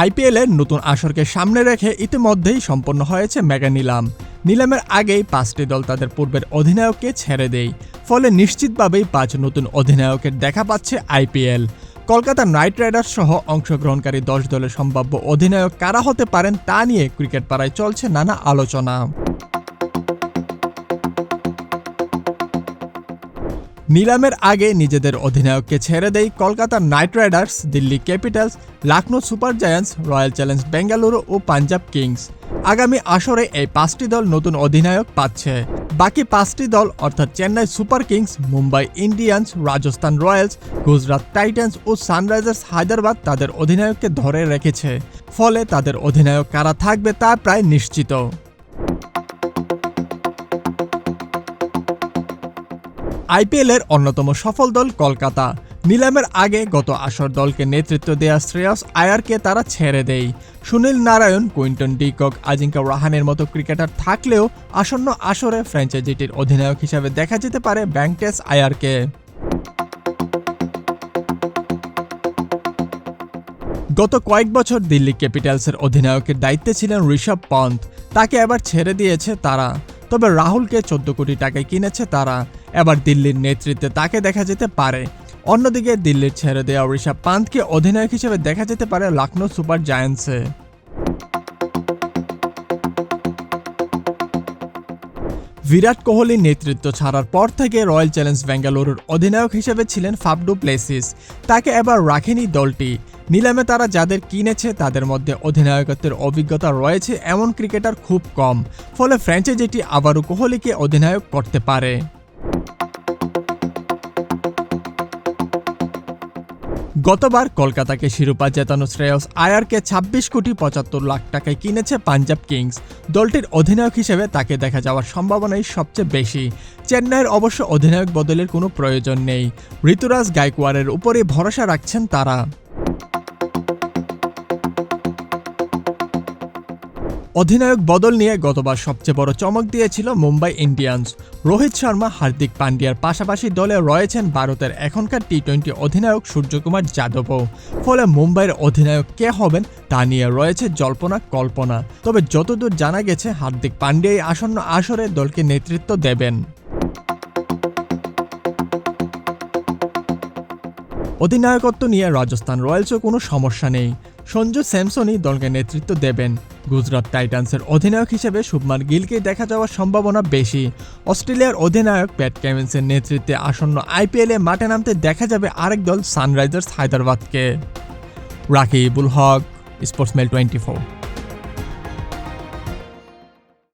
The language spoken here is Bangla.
আইপিএলের নতুন আসরকে সামনে রেখে ইতিমধ্যেই সম্পন্ন হয়েছে মেগা নিলাম। নিলামের আগেই পাঁচটি দল তাদের পূর্বের অধিনায়ককে ছেড়ে দেয়। ফলে নিশ্চিতভাবেই পাঁচ নতুন অধিনায়কের দেখা পাচ্ছে আইপিএল। কলকাতা নাইট রাইডার্স সহ অংশগ্রহণকারী দশ দলের সম্ভাব্য অধিনায়ক কারা হতে পারেন তা নিয়ে ক্রিকেট পাড়ায় চলছে নানা আলোচনা। নিলামের আগে নিজেদের অধিনায়ককে ছেড়ে দেয় Kolkata Knight Riders, Delhi Capitals, Lucknow Super Giants, Royal Challenge Bengaluru ও পাঞ্জাব কিংস। আগামী আসরে এই পাঁচটি দল নতুন অধিনায়ক পাচ্ছে। বাকি পাঁচটি দল অর্থাৎ Chennai Super Kings, Mumbai Indians, Rajasthan Royals, Gujarat Titans ও সানরাইজার্স হায়দ্রাবাদ তাদের অধিনায়ককে ধরে রেখেছে। ফলে তাদের অধিনায়ক কারা থাকবে তা প্রায় নিশ্চিত। আইপিএলের অন্যতম সফল দল কলকাতা। নিলামের আগে গত আসর দলকে নেতৃত্ব দেয়া শ্রেয়স আয়ারকে তারা ছেড়ে দেয়। Sunil Narine, Quinton de Kock, Ajinkya রাহানের মতো ক্রিকেটার থাকলেও আসন্ন আসরে ফ্র্যাঞ্চাইজিটির অধিনায়ক হিসেবে দেখা যেতে পারে ব্যাংটেস আয়ারকে। গত কয়েক বছর দিল্লি ক্যাপিটালসের অধিনায়কের দায়িত্বে ছিলেন ঋষভ পন্থ তাকে এবার ছেড়ে দিয়েছে তারা। তবে রাহুলকে চোদ্দ কোটি টাকায় কিনেছে তারা। এবার দিল্লির নেতৃত্বে তাকে দেখা যেতে পারে। অন্যদিকে দিল্লির ছেড়ে দেওয়া ঋষভ পান্থকে অধিনায়ক হিসেবে দেখা যেতে পারে লখনৌ সুপার জায়ান্টসে। বিরাট কোহলি নেতৃত্ব ছাড়ার পর থেকে রয়্যাল চ্যালেঞ্জ বেঙ্গালুরুর অধিনায়ক হিসেবে ছিলেন ফাবডু প্লেসিস। তাকে এবার রাখেনি দলটি। নিলামে তারা যাদের কিনেছে, তাদের মধ্যে অধিনায়কত্বের অভিজ্ঞতা রয়েছে, এমন ক্রিকেটার খুব কম। ফলে ফ্র্যাঞ্চাইজিটি আবারও কোহলিকে অধিনায়ক করতে পারে। গতবার কলকাতাকে শিরোপা জেতানো শ্রেয়স আয়ারকে ২৬ কোটি পঁচাত্তর লাখ টাকায় কিনেছে পাঞ্জাব কিংস। দলটির অধিনায়ক হিসেবে তাকে দেখা যাওয়ার সম্ভাবনাই সবচেয়ে বেশি। চেন্নাইয়ের অবশ্য অধিনায়ক বদলের কোনো প্রয়োজন নেই। ঋতুরাজ গায়কোয়াড়ের উপরে ভরসা রাখছেন তারা। অধিনায়ক বদল নিয়ে গতবার সবচেয়ে বড় চমক দিয়েছিল মুম্বাই ইন্ডিয়ান্স। রোহিত শর্মা, হার্দিক পান্ডিয়ার পাশাপাশি দলে রয়েছেন ভারতের এখনকার টি টোয়েন্টি অধিনায়ক সূর্যকুমার যাদবও। ফলে মুম্বাইয়ের অধিনায়ক কে হবেন তা নিয়ে রয়েছে জল্পনা, কল্পনা। তবে যতদূর জানা গেছে, হার্দিক পান্ডিয়াই আসন্ন আসরে দলকে নেতৃত্ব দেবেন। অধিনায়কত্ব নিয়ে রাজস্থান রয়্যালসও কোনো সমস্যা নেই। সঞ্জু স্যামসনই দলকে নেতৃত্ব দেবেন। গুজরাট টাইটান্সের অধিনায়ক হিসেবে শুভমান গিলকে দেখা যাওয়ার সম্ভাবনা বেশি। অস্ট্রেলিয়ার অধিনায়ক প্যাট ক্যামিন্সের নেতৃত্বে আসন্ন আইপিএলে মাঠে নামতে দেখা যাবে আরেক দল Sunrisers হায়দ্রাবাদকে। Rakibul Haque sports mail twenty four.